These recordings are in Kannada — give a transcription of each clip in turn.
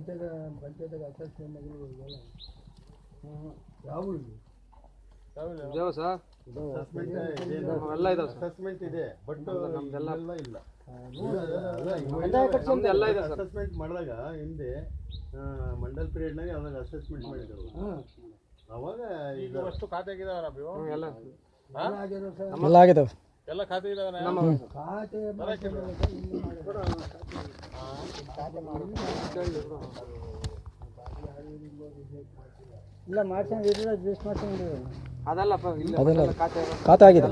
ಪಂಚಾಯತ್ ಪಂಚಾಯತ್ಗೆ ಅಸೆಸ್ಮೆಂಟ್ ಆಗಿಲ್ಲ ಯಾವ ಇದು? ಇದಾವ ಸರ್ ಅಸೆಸ್ಮೆಂಟ್ ಎಲ್ಲ ಇದಾವೆ ಸರ್ ಅಸೆಸ್ಮೆಂಟ್ ಇದೆ ಬಟ್ ನಮ್ದೆಲ್ಲ ಇಲ್ಲ. ಎಲ್ಲ ಇದೆ ಸರ್. ಅಸೆಸ್ಮೆಂಟ್ ಮಾಡಿದಾಗ ಹಿಂದೆ ಮಂಡಲ್ ಪೀರಿಯಡ್ನಾಗ ಅವಾಗ ಅಸೆಸ್ಮೆಂಟ್ ಮಾಡಿದ್ರು. ಅವಾಗ ಈಗ ಅಷ್ಟು ಖಾತೆ ಹ್ಮ್, ಎಲ್ಲ ಆಗಿದೆ ಸರ್. ಎಲ್ಲ ಆಗಿದಾವೆ. ಎಲ್ಲ ಖಾತೆ ಇದಾವೆ ನಮ್ಮ ಖಾತೆ ಇಲ್ಲ ಜ್ಯೂಸ್ ಮಾಡ್ಸ್ಕೊಂಡು ಅದಲ್ಲಪ್ಪ ಇಲ್ಲ ಅದೆಲ್ಲ ಖಾತೆ ಆಗಿದೆ. ಖಾತೆ ಆಗಿದೆ.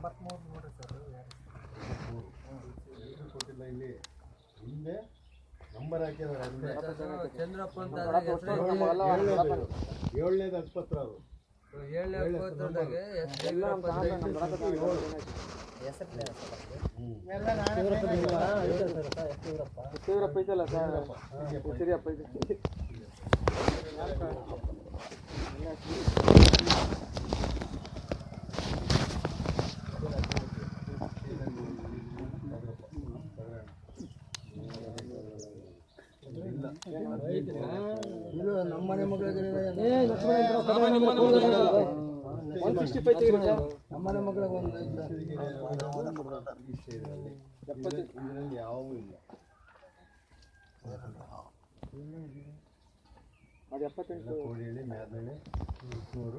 ಎಲ್ಲ ಇದೆ. ಸರ್. ಏನು ಕೊಟ್ಟಿಲ್ಲ ಇಲ್ಲಿ. ಹಿಂದೆ ನಂಬರ್ ಹಾಕಿದ್ದಾರೆ ಹಿಂದೆ ಚಂದ್ರಪ್ಪ ಅಂತ ಏಳನೇದು ಅಕ್ಪತ್ರ ಅವರು ಏಳನೇ ಐತಲ್ಲ ಸರ್ ಸಿರಿಯಪ್ಪ ಐತೆ ಇದು ನಮ್ಮ ಮನೆ ಮಗಳಿಗೆ ಒನ್ ಸಿಕ್ಸ್ಟಿ ಫೈವ್ ತೆಗಿರಿ ಸರ್ ನಮ್ಮ ಮನೆ ಮಗಳಿಗೆ ಒಂದು ಐತೆ. ಇದರಲ್ಲಿ ಯಾವೂ ಇಲ್ಲ ಅದು ಎಪ್ಪತ್ತೆಂಟು ಮ್ಯಾದನಹಳ್ಳಿ ಚಿಕ್ಕನೂರು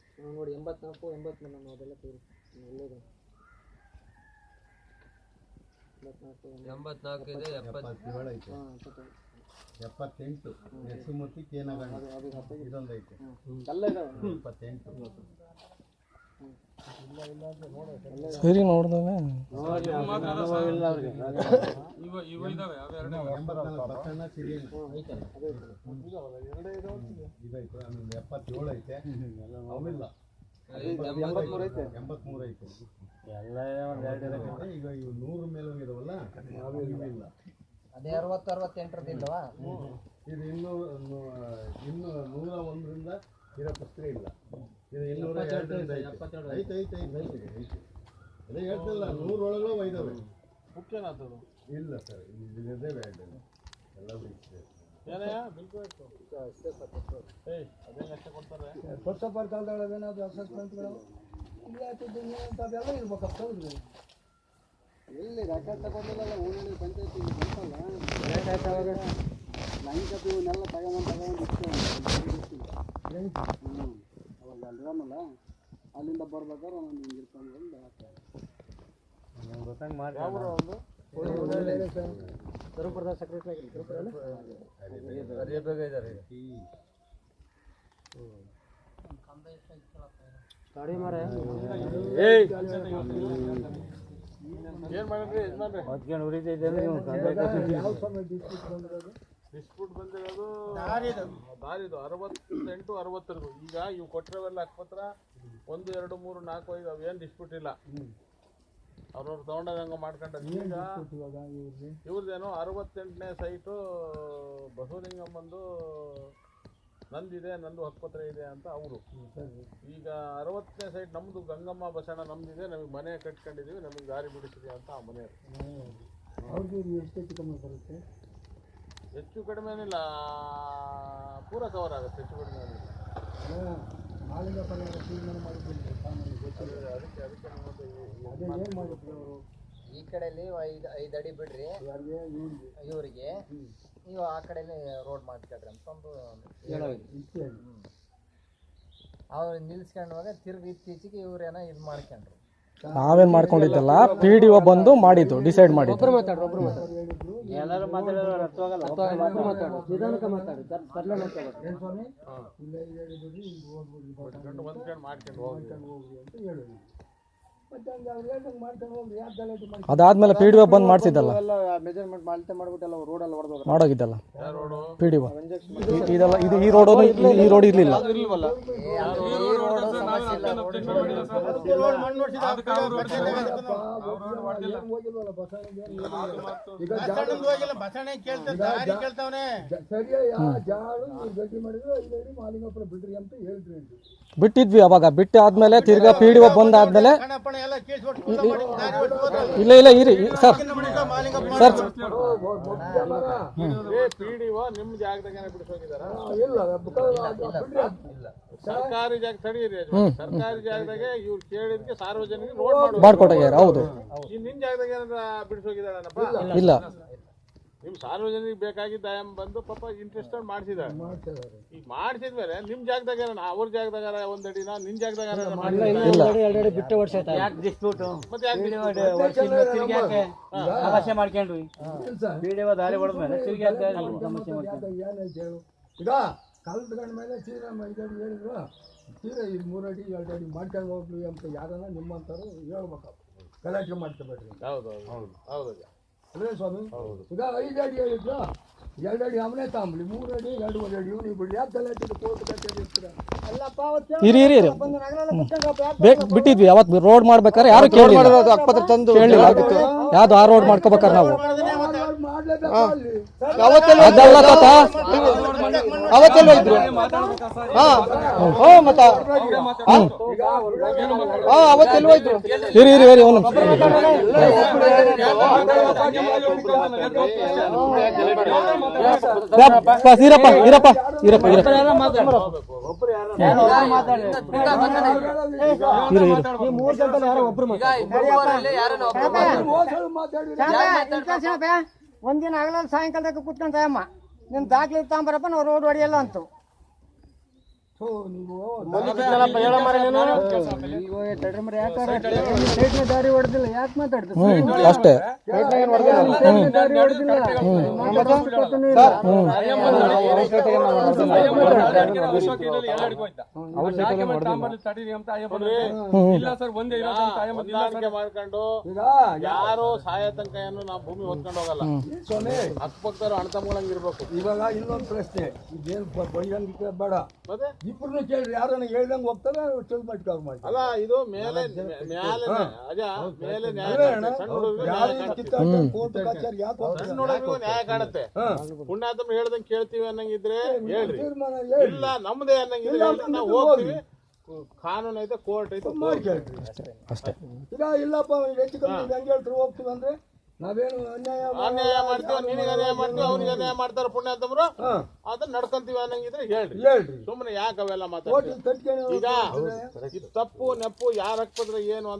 ನೋಡಿ ಎಂಬತ್ನಾಲ್ಕು ಎಂಬತ್ಮೂರು ನಾನು ಅದೆಲ್ಲ ತೋರಿಸ್ತೀನಿ ಒಳ್ಳೇದು. ಎಂಬತ್ನಾಲ್ಕು ಎಂಬತ್ನಾಲ್ಕು ಇದೆ ಎಪ್ಪತ್ತು ಎಪ್ಪತ್ತೇಳು ಐತೆ. ಎಪ್ಪತ್ತೆಂಟು. ಯಶಮೂರ್ತಿ ಕೇನಗಂಡ ಇದೊಂದು ಐತೆ ಎಲ್ಲ ಇದಾವೆ ಎಪ್ಪತ್ತೆಂಟು. ಸರಿ ಆಮೇಲೆ ಎಪ್ಪತ್ತೇಳು ಐತೆ ಅವಿಲ್ಲ ಎಂಬತ್ಮೂರು ಐತೆ ಐತೆ ಈಗ ಇವು ನೂರು ಮೇಲೆ ಹೋಗಿದಾವಲ್ಲ ಇಲ್ಲ ಅದೇ ಅರವತ್ತು ಅರವತ್ತೆಂಟರದಿಲ್ಲವಾ ಇದು ಇನ್ನೂ ನೂ- ಇನ್ನು ನೂರ ಒಂದರಿಂದ ಇರೋ ಪತ್ರ ಇಲ್ಲ. ಇದು ಇನ್ನೂರ ಐತೆ ಐತೆ ಐತೆ ಐತೆ ಐತೆ ಐತೆ. ಅದೇ ಹೇಳ್ತಿಲ್ಲ ನೂರೊಳಗೆ ಒಯ್ದವೆ ಮುಖ್ಯನಾಥದು ಇಲ್ಲ ಸರ್ ಇಲ್ಲದೇ ಬೇಡ. ಎಲ್ಲ ಹೊಸ ಕಾಲದೊಳಗೆ ಏನಾದ್ರು ಅಸೆಸ್ಮೆಂಟ್ಗಳು ಇಲ್ಲಿ ಹಾಕಿದ್ದೀನಿ ಅಂತ ಅದೆಲ್ಲ ಇರ್ಬೇಕಪ್ಪ ಹೌದು. ಎಲ್ಲಿ ರೆಕಾರ್ಡ್ ತಗೊಂಡಿಲ್ಲ ಊರಲ್ಲಿ ಪಂಚಾಯತಿ ಕಪ್ಪಿ ಇವನ್ನೆಲ್ಲ ತಗೊಂಡು ತಗೊಂಡು ಹ್ಞೂ ಅವಾಗ ಅಲ್ಲಿರಮಲ್ಲ ಅಲ್ಲಿಂದ ಬರ್ಬೇಕಾದ್ರೆ ನಾನು ಹಿಂಗೆ ಇರ್ಕೊಂಡು ಬಂದು ಯಾವ ಒಂದು ಕರುಪುರದ ಸೆಕ್ರೆಟರಿ ಅರಿಯಬೇಗ ಇದ್ದಾರೆ ಗಾಡಿ ಮಾರ? ಏನು ಮಾಡಿದ್ರಿ ಯಾವ ಸಮಯ ಡಿಸ್ಟ್ರಿಕ್ಟ್ ಬಂದಿರೋದು ದಾರಿದು. ಅರವತ್ತೆಂಟು ಅರವತ್ತರೆಗೂ ಈಗ ಇವು ಕೊಟ್ಟಿರೋವೆಲ್ಲ ಅಕ್ಪತ್ರ ಒಂದು ಎರಡು ಮೂರು ನಾಲ್ಕು ಐದು ಅವೇನು ಡಿಸ್ಪ್ಯೂಟ್ ಇಲ್ಲ. ಅವ್ರವ್ರು ತೊಗೊಂಡಾಗ ಹಂಗೆ ಮಾಡ್ಕೊಂಡ್ರೆ. ಈಗ ಇವ್ರದ್ದೇನೋ ಅರವತ್ತೆಂಟನೇ ಸೈಟು ಬಸವಲಿಂಗಮ್ಮಂದು ನಂದಿದೆ ನಂದು ಆಸ್ಪತ್ರೆ ಇದೆ ಅಂತ ಅವರು. ಈಗ ಅರವತ್ತನೇ ಸೈಟ್ ನಮ್ಮದು ಗಂಗಮ್ಮ ಬಸಣ್ಣ ನಮ್ದಿದೆ ನಮಗೆ ಮನೆ ಕಟ್ಕೊಂಡಿದ್ದೀವಿ ನಮಗೆ ದಾರಿ ಬಿಡಿಸಿದೆ ಅಂತ ಆ ಮನೆಯವರು. ಬರುತ್ತೆ? ಹೆಚ್ಚು ಕಡಿಮೆ ಏನಿಲ್ಲ ಪೂರ ಕವರ್ ಆಗುತ್ತೆ ಹೆಚ್ಚು ಕಡಿಮೆ ಏನಿಲ್ಲ. ಪರಿಹಾರ ತೀರ್ಮಾನ ಗೊತ್ತಿಲ್ಲ ಅದಕ್ಕೆ ಅದಕ್ಕೆ ನಮ್ಮದು ಈ- ಅದೇ ಏನು ಮಾಡಿದ್ರು ಅವರು ಈ ಕಡೆಯಲ್ಲಿ ಐದು ಐದು ಅಡಿ ಬಿಡ್ರಿ. ಯಾರಿಗೆ ಇವ್ರಿಗೆ. ಇವರಿಗೆ ನೀವು ಆ ಕಡೆಯಲ್ಲಿ ರೋಡ್ ಮಾಡ್ಕೊಳ್ರಿ ಅಂತಂದು ಇಷ್ಟೇ ಅವ್ರು ನಿಲ್ಸ್ಕೊಂಡವಾಗ ತಿರ್ಗಿ ಇತ್ತೀಚೆಗೆ ಇವ್ರೇನ ಇದು ಮಾಡ್ಕೊಂಡ್ರು. ನಾವೇನ್ ಮಾಡ್ಕೊಂಡಿದ್ದಲ್ಲ ಪಿ ಡಿ ಒ ಬಂದು ಮಾಡಿದ್ದು ಡಿಸೈಡ್ ಮಾಡಿದ್ದು. ಒಬ್ರು ಮಾತಾಡೋರು ಒಬ್ರು ಆಗಲ್ಲ ಅದಾದ್ಮೇಲೆ ಪಿ ಡಿ ಒ ಬಂದ್ ಮಾಡ್ತಿದ್ದಲ್ಲ ಎಲ್ಲ ಮೆಜರ್ಮೆಂಟ್ ಮಾಡ್ತಾ ಮಾಡ್ಬಿಟ್ಟೆಲ್ಲ ರೋಡಲ್ಲಿ ಹೊಡೆದು ಮಾಡೋಗಿದ್ದಲ್ಲ? ರೋಡು ಪಿ ಡಿ ಒ ಇದೆಲ್ಲ ಇದು ಈ ರೋಡು ಈ ರೋಡ್ ಇರ್ಲಿಲ್ಲ. ಬಿಟ್ಟಿದ್ವಿ ಅವಾಗ ಬಿಟ್ಟು ಆದ್ಮೇಲೆ ತಿರ್ಗಾ ಪಿ ಡಿ ಒ ಬಂದಾದ್ಮೇಲೆ ಇಲ್ಲ ಇಲ್ಲ ಇರಿ ಸರ್ ಸರ್ ನಿಮ್ಮ ಜಾಗದಾಗೇನೆ ಬಿಡಿಸೋಗಿದಾರ ಇಲ್ಲ ಸರ್ಕಾರಿ ಜಾಗ ತಡೀರಿ ಯಜಮಾನ್ರೆ. ಸರ್ಕಾರಿ ಜಾಗದಾಗೆ ಇವ್ರು ಕೇಳಿದ್ಕೆ ಸಾರ್ವಜನಿಕ ರೋಡ್ ಮಾಡೋದು ಮಾಡ್ಕೊಟ್ಟಾಗ್ಯಾರ ಹೌದು. ನಿನ್ ಜಾಗದಾಗ ಏನಾರ ಬಿಡಿಸೋಗಿದ್ದಾಳನಪ್ಪ ಇಲ್ಲ. ನಿಮ್ ಸಾರ್ವಜನಿಕ ಬೇಕಾಗಿದ್ದ ಆಯಮ್ ಬಂದು ಪಾಪ ಇಂಟ್ರೆಸ್ಟ್ ಮಾಡಿಸಿದಾರೆ ಈಗ ಮಾಡಿಸಿದ್ಮೇಲೆ ನಿಮ್ ಜಾಗದಾಗ ಏನ ಅವ್ರ ಜಾಗದಾಗ ಒಂದ್ ಅಡಿನ ನಿನ್ ಜಾಗದಾಗ ಇಲ್ಲ ಎರಡೆರಡು ಬಿಟ್ಟು ವರ್ಷ ಆಯ್ತು. ಯಾಕೆ ಡಿಸ್ಪ್ಯೂಟ್ ಮತ್ತೆ ಯಾಕೆ ಯಾಕೆ ಸಮಸ್ಯೆ ಮಾಡ್ಕೊಂಡ್ರಿ ಕೆಲ್ಸ ವಿಡಿಯೋ ದಾರಿ ಹೊಡೆದ್ಮೇಲೆ ತಿರ್ಗಿ ಯಾಕೆ ಸಮಸ್ಯೆ ಏನೈತೆ ಹೇಳು. ಕಲ್ತ್ಕೊಂಡ ಮೇಲೆ ಸೀರೆ ಇದಡಿ ಹೇಳಿದ್ರು. ಸೀರೆ ಇದು ಮೂರು ಅಡಿ ಎರಡು ಅಡಿ ಮಾಡ್ಕೊಂಡು ಹೋಗ್ಲಿ ಅಂತ ಯಾರನ್ನ ನಿಮ್ಮಂಥವ್ರು ಹೇಳ್ಬೇಕು. ಗಲಾಟೆ ಮಾಡ್ಕೋಬೇಡ್ರಿ ಹೌದು ಹೌದು. ಹೌದು. ಅಲ್ಲೇ ಸ್ವಾಮಿ? ಈಗ ಐದು ಅಡಿ ಹೇಳಿದ್ರು? ಎರಡು ಅಡಿ ಅವನೇ ತಾಂಬ್ಲಿ. ಮೂರು ಅಡಿ ಎರಡೂವರೆ ಅಡಿ ಇವ್ನಿಗೆ ಬಿಡಿ ಯಾಕೆ ಗಲಾಟೆ ಕೋರ್ಟ್ ಇರಿ ಇರಿ ಇರಿ. ಬೇಕ್ ಬಿಟ್ಟಿದ್ವಿ. ಅವತ್ ರೋಡ್ ಮಾಡ್ಬೇಕಾದ್ರೆ ಯಾರು ಕೇಳಿ ಅಕ್ಕಪತ್ರ ತಂದು ಕೇಳಿಲ್ಲ. ಯಾವ್ದು ಆ ರೋಡ್ ಮಾಡ್ಕೋಬೇಕಾರೆ ನಾವು? ಅದೆಲ್ಲ ತಾತ ಅವತ್ತೆಲ್ಲ ಇದ್ರು ಹಾ. ಹೋ ಮತ್ತ ಹಾ? ಅವತ್ತೆಲ್ಲ ಇದ್ರು ಇರಿ ಇರಿ ಇರಿ ಒಂದು ಇರಪ್ಪ ಇರಪ್ಪ ಇರಪ್ಪ ಇರಪ್ಪ. ಒಂದಿನ ಆಗಲ್ಲ ಸಾಯಂಕಾಲದಾಗ ಕುತ್ಕೊಂತ ಅಮ್ಮ ನಿನ್ ದಾಖಲೆ ತಗೊಂಬರಪ್ಪ ನಾವು ರೋಡ್ ಹೊಡೆಯಲ್ಲ ಅಂತು. ಅಷ್ಟೇ. ಯಾರು ಸಹಾಯ ತನಕ ಏನು ನಾವು ಭೂಮಿ ಹೊತ್ಕೊಂಡು ಹೋಗಲ್ಲ. ಅಕ್ಕಪಕ್ಕದವ್ರು ಅಣ್ಣ ತಮ್ಮಗಳಂಗಿರ್ಬೇಕು ಇವಾಗ ಇನ್ನೊಂದು ಪ್ರಶ್ನೆ. ಬೇಡ. ಇಬ್ಬರನ್ನು ಕೇಳ್ರಿ ಯಾರನ್ನ ಹೇಳ್ದಂಗೆ ಹೋಗ್ತಾರೆ ಚಲ್ ಮಾಡಿ ಮಾಡಿ ಅಲ್ಲ ಇದು ಮೇಲೆ ಮೇಲೆ ಅಜ ಮೇಲೆ ನ್ಯಾಯ ಅದೇ ಕೋರ್ಟ್ ಕಚೇರಿ ಯಾಕೆ ಸಣ್ಣ ನ್ಯಾಯ ಕಾಣುತ್ತೆ. ಪುಣ್ಯಾತ್ಮ ಹೇಳ್ದಂಗೆ ಕೇಳ್ತೀವಿ ಅನ್ನಂಗಿದ್ರೆ ಹೇಳ್ರಿ. ಇಲ್ಲ ನಮ್ದೇ ಅನ್ನಂಗಿದ್ರೆ ನಾವು ಹೋಗ್ತೀವಿ. ಕಾನೂನು ಐತೆ ಕೋರ್ಟ್ ಐತೆ ಅಷ್ಟೇ ಇಲ್ಲ ಇಲ್ಲಪ್ಪ ಹೆಚ್ಚು ಕಮ್ಮಿ ಹೆಂಗೆ ಹೇಳ್ತಾರೆ ಹೋಗ್ತೀವಿ ಅಂದ್ರೆ ನಾವೇನು ಅನ್ಯಾಯ ಅನ್ಯಾಯ ಮಾಡ್ತೀವಿ ನಿನಗೆ ಅನ್ಯಾಯ ಮಾಡ್ತೀವಿ ಅವ್ರಿಗೆ ಅನ್ಯಾಯ ಮಾಡ್ತಾರ ಪುಣ್ಯ ಹಾ. ಅದನ್ನ ನಡ್ಕೊಂತೀವಿ ಅನ್ನಂಗಿದ್ರೆ ಹೇಳ್ರಿ. ಹೇಳ್ರಿ. ಸುಮ್ಮನೆ ಯಾಕೆ ಅವೆಲ್ಲ ಮಾತಾಡ್ತೀವಿ ಈಗ ಇದು ತಪ್ಪು ನೆಪ್ಪು ಯಾರ ಹಾಕ್ಪದ್ರೆ ಏನು ಅಂತ